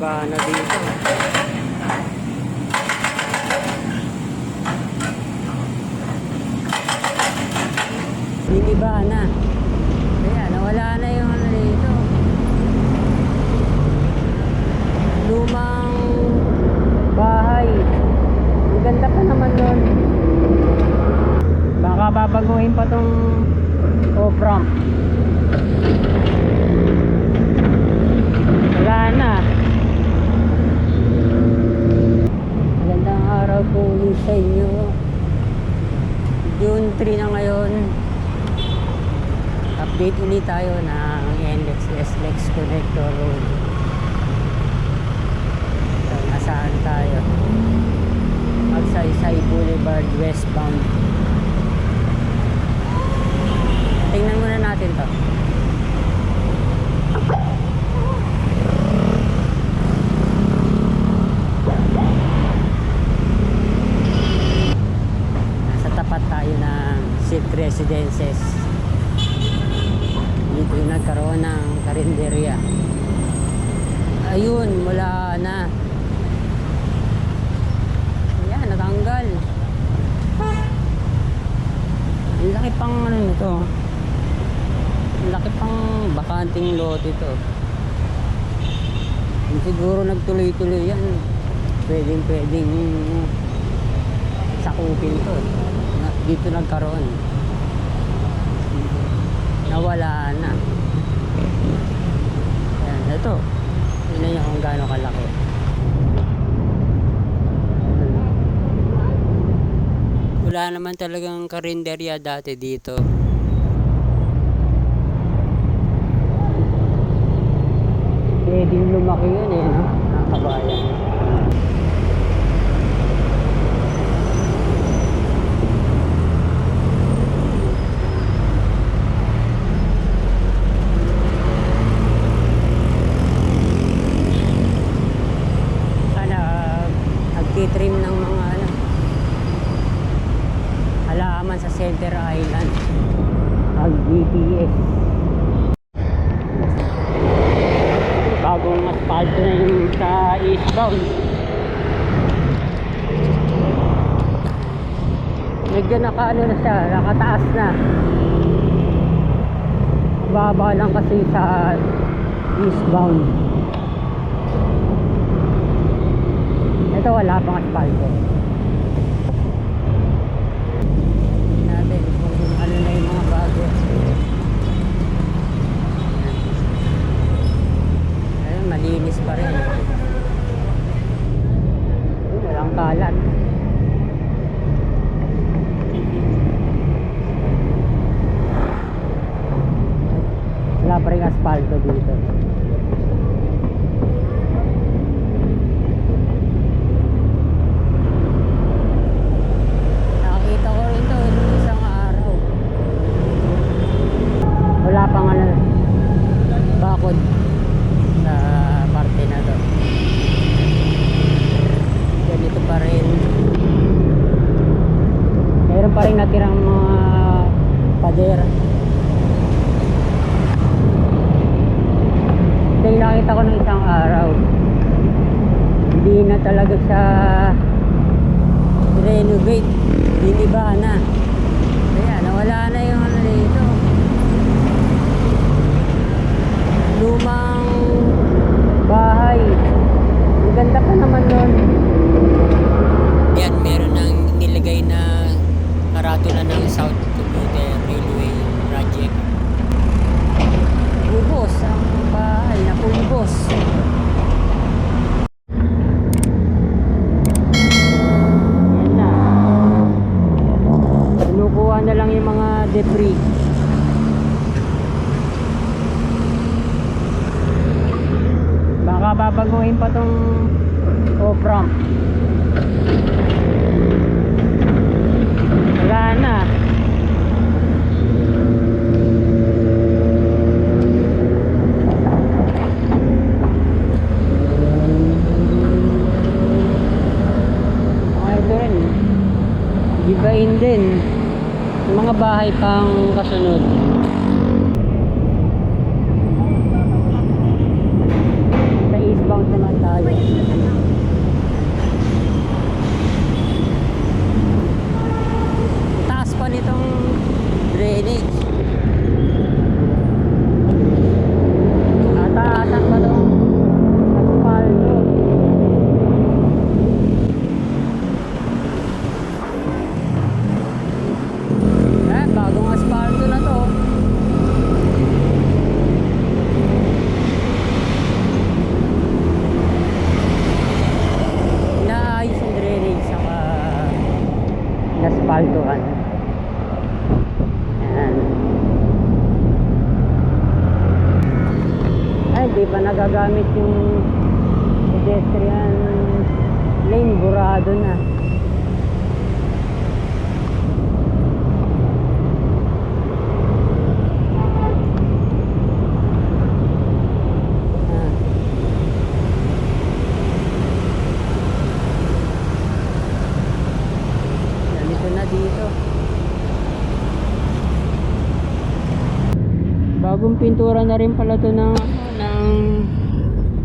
Biniba na dito. Biniba na. Kaya nawala na yung ano dito. Lumang bahay. Ang ganda pa naman doon. Baka babaguhin pa tong off-ramp. Wala na. 3 na ngayon. Update ulit tayo ng NLEX SLEX Connector Road. So, nasaan tayo? Magsaysay Boulevard westbound. Tingnan muna natin to. Nasa tapat tayo ng Silk Residences. Dito nagkaroon ng karinderya. Ayun, wala na. Ayan, natanggal. Ang laki pang ano nito. Ang laki pang bakanting lote ito. Siguro nagtuloy-tuloy yan. Pwedeng pwedeng sakupin to. Dito nagkaroon. Nawala na. Yan, ito. Tingnan niyo kung gaano kalaki. Wala naman talagang karinderya dati dito. Pwedeng lumaki yun eh, no? Mga kabayan. Sana uh, nagtitrim ng mga ano, halaman sa Center Island. Pag BTS. Bagong asphalt na yung sa eastbound. Medyo naka ano na siya, nakataas na. Baba lang kasi sa eastbound. Ito wala pang asfalto. Natin kung ano mga bago. Ayun, malinis pa rin. Walang kalat. Wala pa rin asfalto dito. Nakakita ko rin to nung isang araw. Wala pang ano, bakod sa parte na to. Ganito pa rin. Meron pa rin natirang mga pader. Ito yung nakita ko nung isang araw. Hindi na talaga siya renovate. Biniba na. Kaya nawala na yung ano dito. Lumang bahay. Ang ganda pa naman nun. Yan, meron nang nilagay na karatula ng South Commuter Railway Project. Ubos ang bahay na pulbos. Kinukuha na lang yung mga debris. Baka babaguhin pa tong off-ramp. Wala na. Okay ito rin. Gibain din. Yung mga bahay pang kasunod. Sa eastbound naman tayo. Asfaltohan. Ayan. Ay, di pa nagagamit yung Bagong pintura na rin pala to ng, ng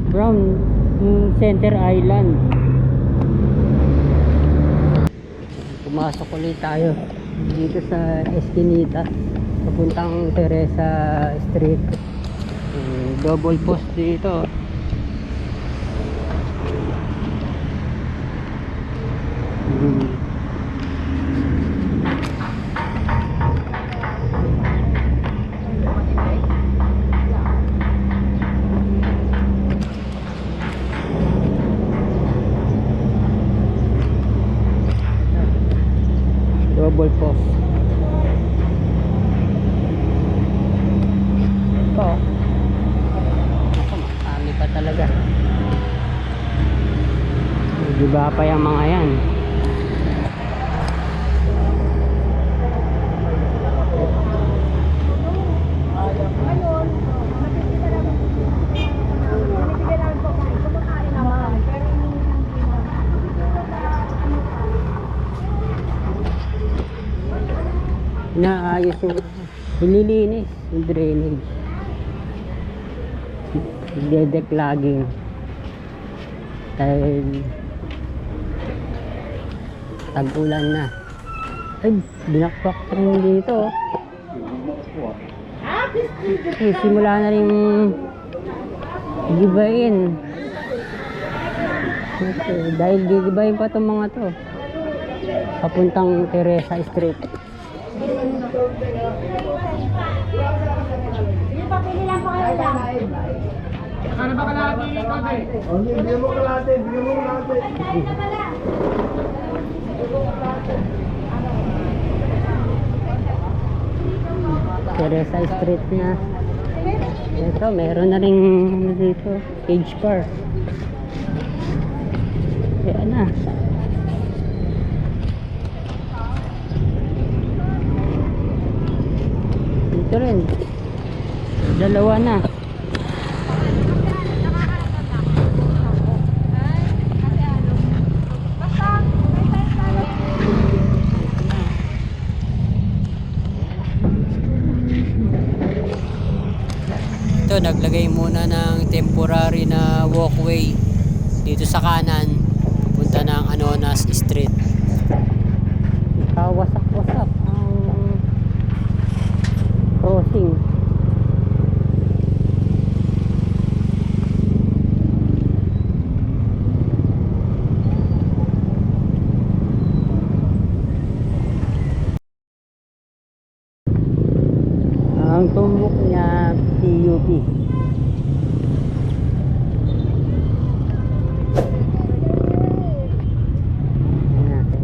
brown center island. Pumasok ulit tayo dito sa Eskinita papuntang Teresa Street. Eh, double post dito. Hmm. double post ito ako marami pa talaga di ba pa yung mga yan inaayos yung nililinis yung drainage. Dedek laging dahil tag-ulan na. Ay binakpak rin dito eh, simula na rin gibain okay, dahil gigibain pa itong mga to papuntang Teresa Street Bigyan mo kalate, bigyan mo kalate. Teresa Street na. Ito, meron na rin ano dito, cage car. Ayan na. Dito rin. Dalawa na. Ito, naglagay muna ng temporary na walkway dito sa kanan punta ng Anonas Street. Kawasak-wasak ang crossing. Ang tumbok niya PUP. Tingnan natin.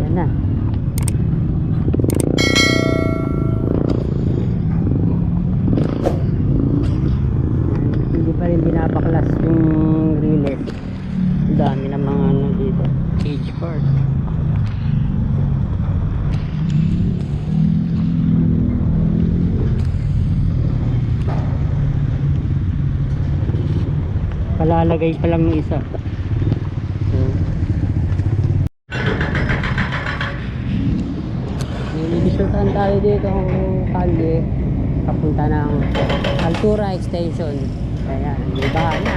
Yan na. Hindi pa rin binabaklas yung relay. Ang dami ng mga ano dito. Cage part. Kalalagay pa lang ng isa. So, Nililisyutan tayo dito ang kalye papunta ng Altura Extension. Ayan, iba na.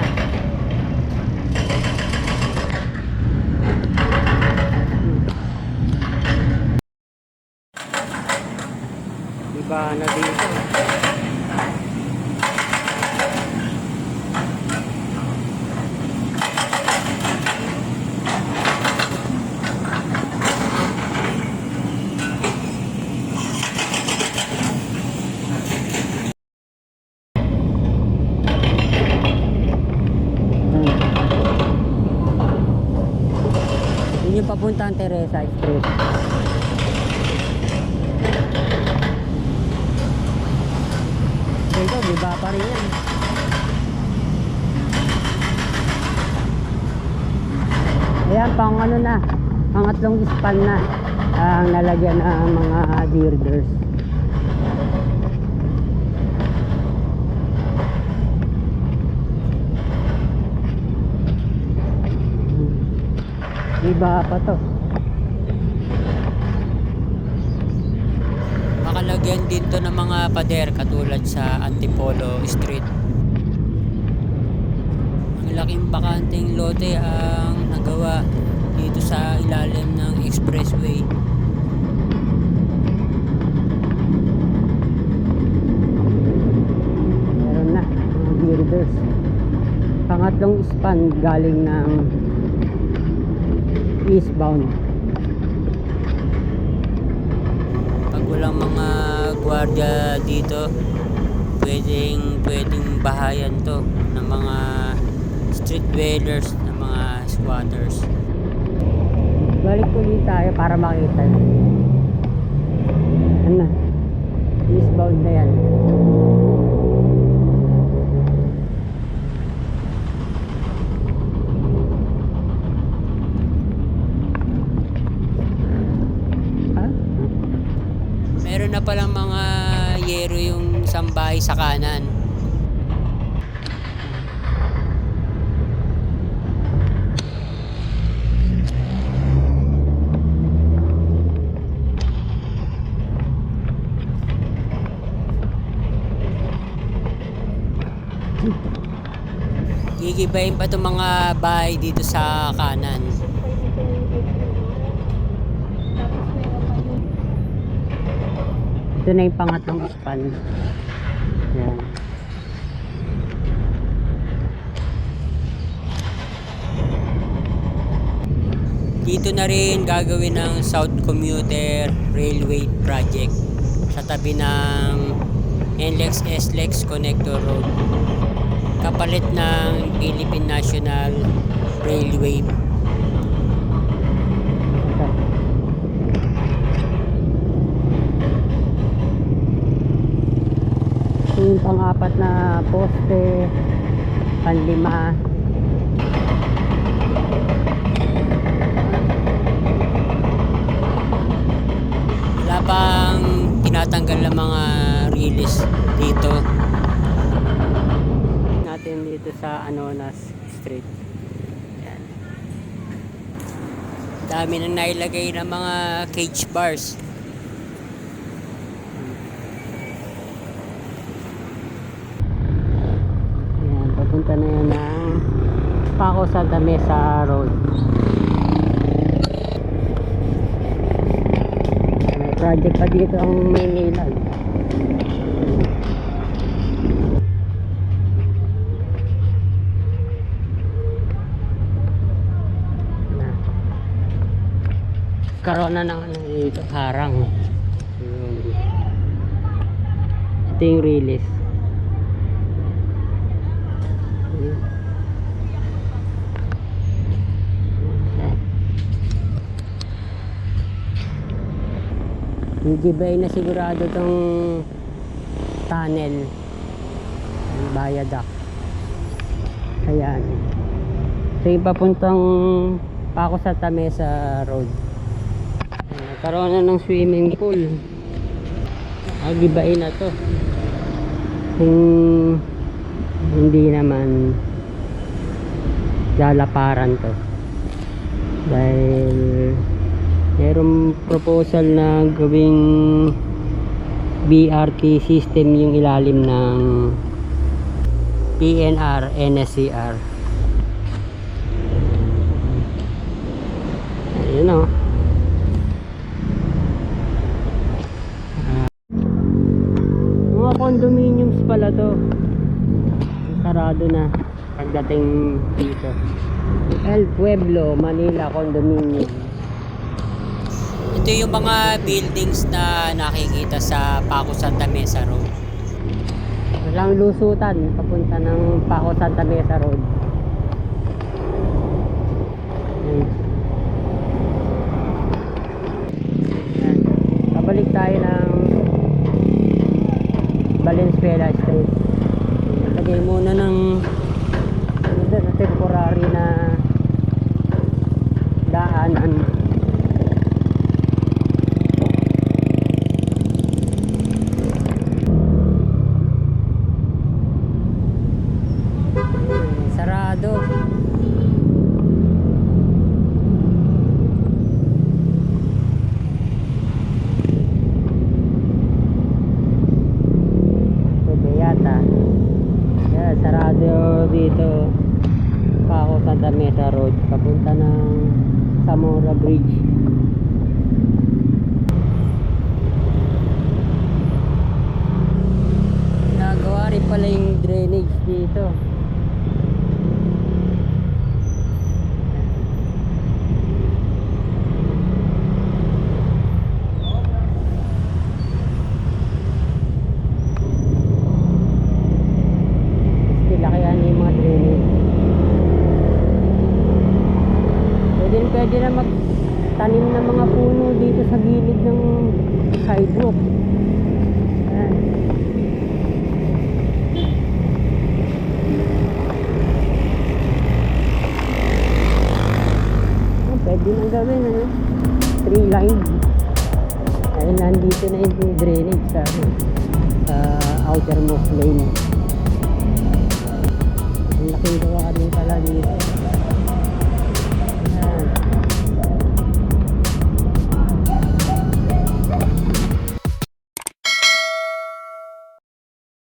Iba na dito. ng Teresa Street. Dito, giba pa rin yan. Ayan, pang ano na, pangatlong span na ang nalagyan ng mga girders. Iba pa to. Makalagyan dito ng mga pader katulad sa Antipolo Street. Ang laking bakanting lote ang nagawa dito sa ilalim ng expressway. Meron na mga girders. Pangatlong span galing ng eastbound. Walang mga gwardiya dito, pwedeng pwedeng bahayan to ng mga street dwellers, ng mga squatters. Balik ulit tayo para makita. Ano? Eastbound na yan. Ha? Meron na palang mga yero yung sambahay sa kanan. Gigibayin pa itong mga bahay dito sa kanan. Ito na yung pangatlong span. Dito na rin gagawin ng South Commuter Railway Project sa tabi ng NLEX SLEX Connector Road. Kapalit ng Philippine National Railway. Ito pang-apat na poste, panlima. Wala pang tinatanggal ng mga release dito. Natin dito sa Anonas Street. Yan. Dami nang nailagay ng mga cage bars. Papunta na yan ng Paco Santa Mesa Road. May project pa dito ang Maynila. Karoon na ng ano dito, harang. Yun. Ito yung release. Gigibay na sigurado tong tunnel ng viaduct. Ayan. Ito yung papuntang Paco sa Tamesa Road. Nagkaroon na ng swimming pool. Agibain na to. Kung hindi naman lalaparan to. Dahil merong proposal na gawing BRT system yung ilalim ng PNR NSCR. Ayun o. Mga condominiums pala to. Sarado na pagdating dito. El Pueblo, Manila Condominium. Ito yung mga buildings na nakikita sa Paco Santa Mesa Road. Walang lusutan papunta ng Paco Santa Mesa Road.